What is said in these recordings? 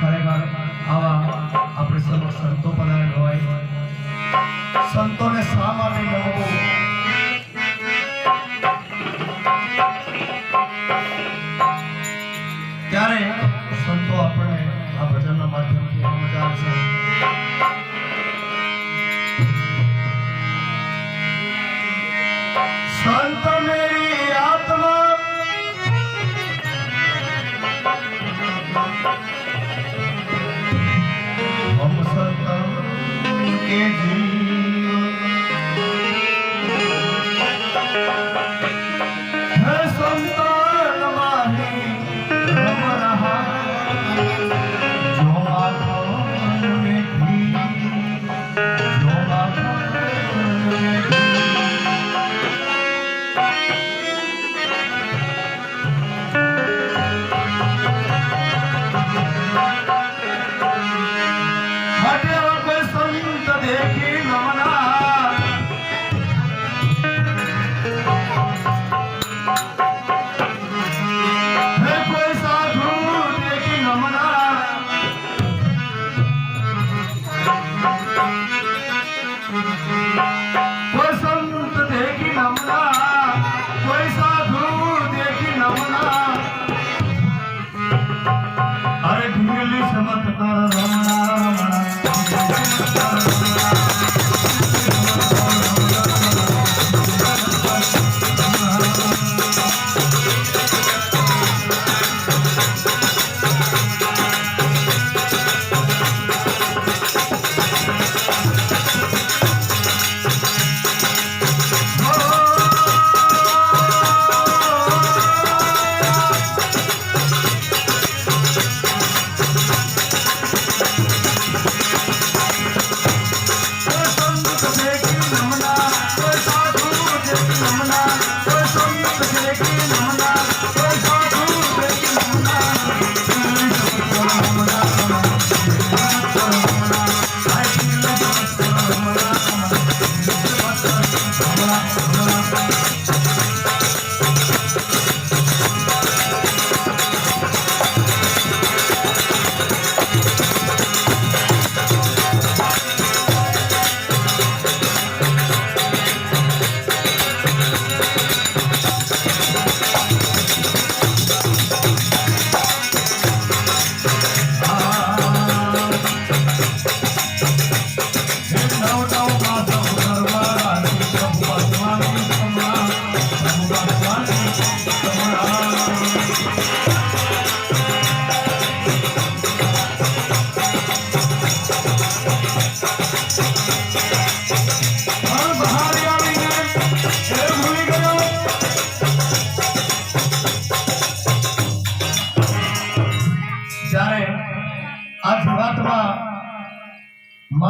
ખરેખર આવા આપણે સમક્ષ સંતો પધારેલ હોય. સંતોને શા માટે નવું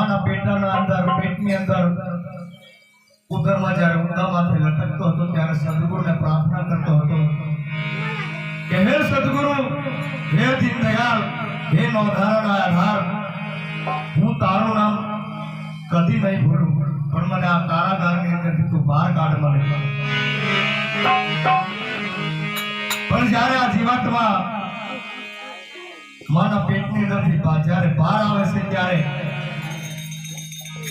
માના પેટાના અંદર, પેટની અંદર ઉદરમાં જ્યારે ઊંડામાંથી લટકતો હતો, ત્યારે સદગુરુને પ્રાર્થના કરતો હતો કે, હે સદગુરુ, હે દીનદયાળ, હે નવધારાના આધાર હું તારું નામ કદી નહીં ભૂલું, પણ મને આ કારાગારની અંદરથી તું બહાર કાઢ મને પણ જ્યારે આ જીવાતમાં માના પેટની અંદરથી જ્યારે બહાર આવે છે, ત્યારે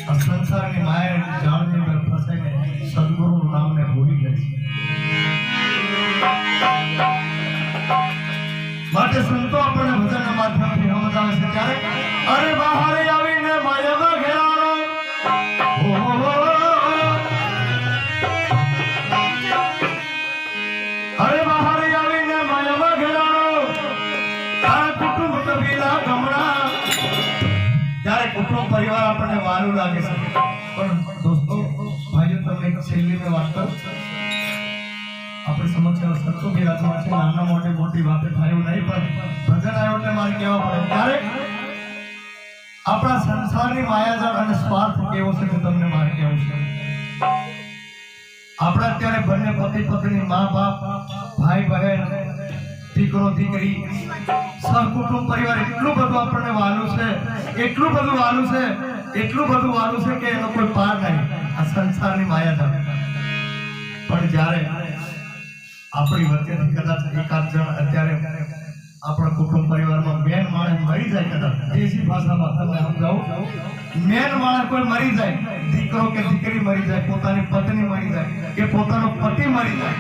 સંસારની માયા જાળની અંદર ફસાઈને સદગુરુનું નામને ભૂલી જાય છે. માટે સંતો આપણને વારું લાગે છે. પણ દોસ્તો, ભાઈઓ તમને એક છેલ્લી વાત કરું. આપણે સમક્ષ સંતો બિરાજમાન છે. નાના મોટે મોટી વાતે થાય એવું નહીં, પણ ભજન આવ્યો એટલે મારે કહેવા પડે. ત્યારે આપણા સંસારની માયાજાળ અને સ્વાર્થ કેવો છે તે તમને મારે કહેવું છે. આપણે અત્યારે બંને પતિ પત્ની, મા બાપ, ભાઈ બહેન, દીકરો, દીકરી, સહકુટુંબ પરિવાર, એટલું બધું આપણને વાલું છે, એટલું બધું વાલું છે એટલું બધું વાલું છે કે એનો કોઈ પાર નહીં. આ સંસારની માયા છે. પણ જ્યારે આપણી વચ્ચેથી કદાચ એકાદ જણ અત્યારે આપણા કુટુંબ પરિવારમાં મેન માણસ મરી જાય કદાચ. દેશી ભાષામાં તમે સમજાવું? મેન માણસ કોઈ મરી જાય. દીકરો કે દીકરી મરી જાય, પોતાની પત્ની મરી જાય, કે પોતાનો પતિ મરી જાય,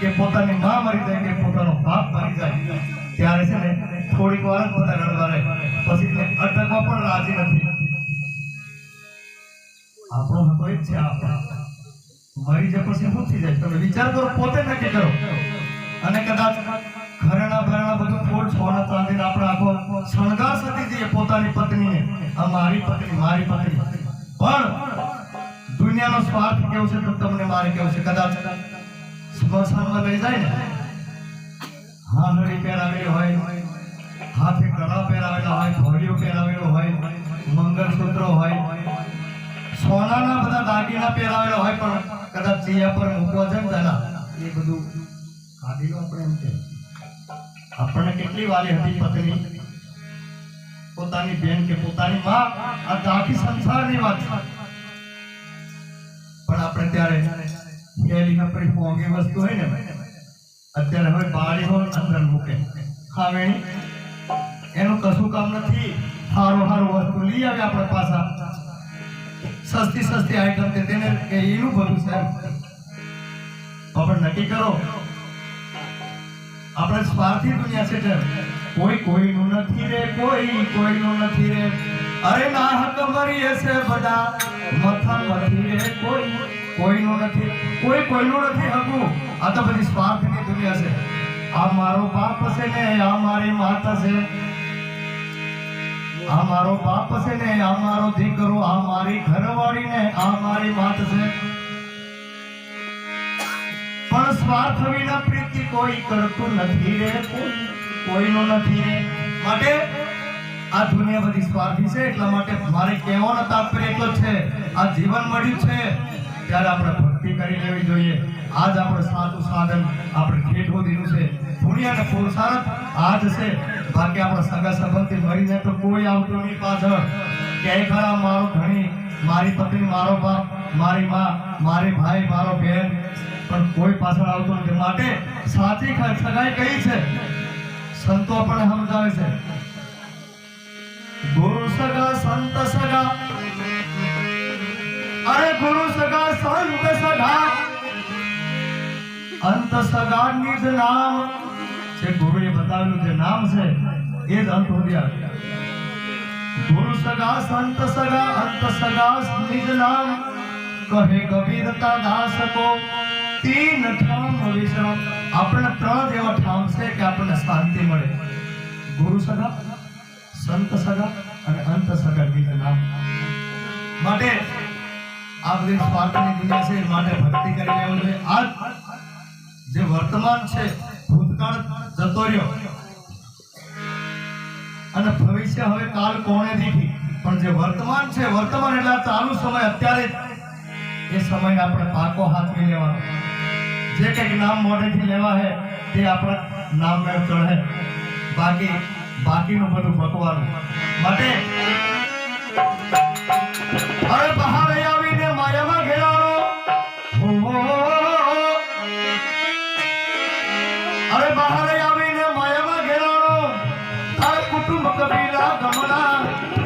કે પોતાની મા મરી જાય, કે પોતાનો બાપ મરી જાય, ત્યારે છે ને થોડીક વાર જ બધા રડવા રહે. પછી અટકવા પણ રાજી નથી. આપણો હતો છે, આપણો. મરી જાય પછી શું થઈ જાય તમે વિચાર કરો, પોતે નક્કી કરો. અને કદાચ ઘરેણા ભરેણા બધું ફોડ સોના ચાંદીને આપણે આખો શણગાર સતી જઈએ પોતાની પત્નીને. આ મારી પત્ની મારી પત્ની. પણ દુનિયાનો સ્વાર્થ કેવો છે તો તમને મારે કેવું છે? કદાચ સ્મશાનમાં લઈ જાય ને હાંડળી પહેરાવેલી હોય, હાથે કળા પહેરાવેલા હોય, ઘોડીઓ પહેરાવેલો બધા દાગીના હોય પણ કદાચ ચિયા પર મૂકવા જાય ને એ બધું કાઢી લો આપણે એમ કે. આપણને કેટલી વાલી હતી પત્ની? પોતાની બેન કે પોતાની માં? આ આખી સંસારની વાત છે. પણ આપણે ત્યારે થેલી આપણી મોંઘી વસ્તુ હોય ને, અત્યારે હવે બાળી હોય અંદર મૂકે. ખાવેણી એનું કશું કામ નથી. સારું સારું વસ્તુ લઈ આવે આપણે પાછા. સસ્તી સસ્તી આઈટમ કે તેને કે એનું ભરું સાહેબ તો નક્કી કરો. આપણે સ્વાર્થી દુનિયા છે છે કોઈ કોઈનું નથી રે, કોઈ કોઈનું નથી રે. અરે ના હક મરીએ છે બધા. મથા નથી રે, કોઈ કોઈનું નથી. કોઈ કોઈનું નથી હકું આ તો બધી સ્વાર્થની દુનિયા છે. આ મારો બાપ છે ને, આ મારી માતા છે. આ મારો બાપ છે ને આ મારો દીકરો, આ મારી ઘરવાળી ને, આ મારી વાત છે. પણ સ્વાર્થ વિના પ્રીતિ કોઈ કરતું નથી રે, કોઈ, કોઈનો નથી રે. માટે આ દુનિયા બધી સ્વાર્થી છે, એટલા માટે મારે કહેવાનો તાત્પર્ય એટલો છે. આ જીવન મળ્યું છે. ત્યારે આપણે ભક્તિ કરી લેવી જોઈએ. આજ આપણે સાચું સાધન આપણે ઠેઠો દીધું છે. અને પુરુષાર્થ આજ છે. બાકી આપણા સગા સંબંધી મરીને તો કોઈ આવતું નહીં પાછળ. ક્યાંય ખરા મારો ધણી, મારી પત્ની, મારો બાપ, મારી માં, મારી ભાઈ, મારો બહેન પણ કોઈ પાછળ આવતો નથી. માટે સાચી સગાઈ કઈ છે? સંતો આપણને સમજાવે છે. ગુરુ સગા, સંત સગા. અરે ગુરુ સગા, સંત સગા. અંત સગા નિજ નામ જે ગુરુએ બતાવેલું જે નામ છે, એ જ અંત સુધી ગુરુ સગા, સંત સગા, અંત સગા નિજ નામ. કહે કબીરતા દાસ કો તીન ઠામ વિશ્રામ આપણને ત્રણ એવા ઠામ છે કે આપણને શાંતિ મળે. ગુરુ સગા, સંત સગા અને અંત સગા નિજ નામ. માટે આ બધી સ્વાર્થની દુનિયા છે માટે ભક્તિ કરી લેવું જોઈએ. આજ જે વર્તમાન છે ભૂતકાળ જતો રહ્યો. અને ભવિષ્ય હવે કાલ કોણે દીધી? પણ જે વર્તમાન છે, વર્તમાન એટલે ચાલુ સમય અત્યારે એ સમય આપણે પાકો હાથવી લેવાનો. જે કંઈક નામ મોઢેથી લેવા હે, તે આપણા નામ મેળ ચડે બાકી, બાકીનું બધું બકવાનું માટે અરે બહાર અરે બહાર આવીને માયામાં ઘેરાણો. તાર કુટુંબ કબીલા ગમલા.